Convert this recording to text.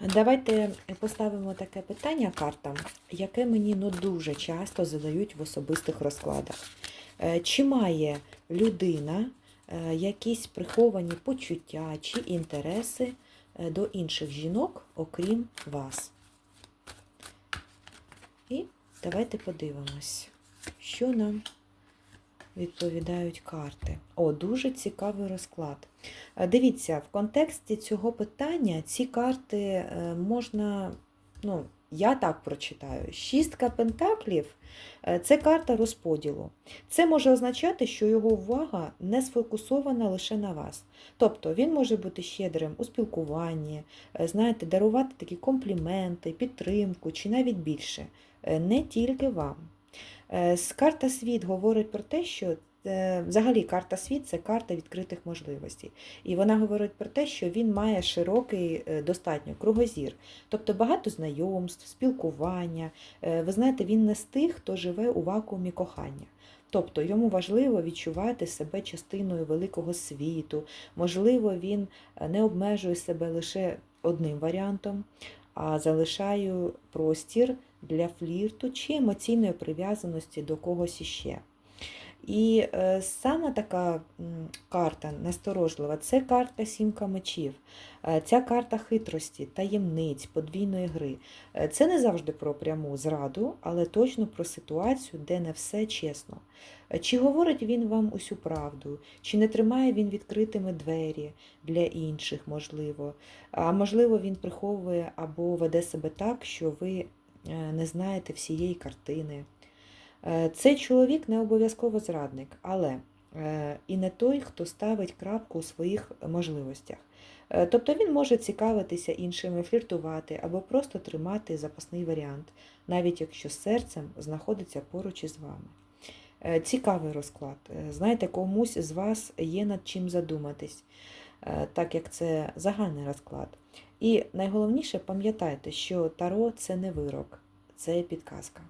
Давайте поставимо таке питання картам, яке мені ну, дуже часто задають в особистих розкладах. Е, Чи має людина е, якісь приховані почуття чи інтереси е, до інших жінок, окрім вас? І давайте подивимось, що нам відповідають карти. О, дуже цікавий розклад. Е, Дивіться, в контексті цього питання ці карти е, можна, ну, я так прочитаю. Шістка пентаклів е, це карта розподілу. Це може означати, що його увага не сфокусована лише на вас. Тобто він може бути щедрим у спілкуванні, знаєте, дарувати такі компліменти, підтримку чи навіть більше. Не тільки вам. Е, Карта світ говорить про те, що е, взагалі карта світ це карта відкритих можливостей. І вона говорить про те, що він має широкий е, достатньо кругозір, тобто багато знайомств, спілкування. Ви знаєте, він не з тих, хто живе у вакуумі кохання. Тобто йому важливо відчувати себе частиною великого світу. Можливо, він не обмежує себе лише одним варіантом, а залишаю простір для флірту чи емоційної прив'язаності до когось іще. І е, саме така карта насторожлива це карта сімка мечів. Е, ця карта хитрості, таємниць, подвійної гри. Е, це не завжди про пряму зраду, але точно про ситуацію, де не все чесно. Чи говорить він вам усю правду, чи не тримає він відкритими двері для інших, можливо. А можливо, він приховує або веде себе так, що ви не знаєте всієї картини. Е, Цей чоловік не обов'язково зрадник, але е, і не той, хто ставить крапку у своїх можливостях. Е, Тобто він може цікавитися іншими, фліртувати або просто тримати запасний варіант, навіть якщо серцем знаходиться поруч із вами. Цікавий розклад. Знаєте, комусь з вас є над чим задуматись, так як це загальний розклад. І найголовніше пам'ятайте, що таро це не вирок, це підказка.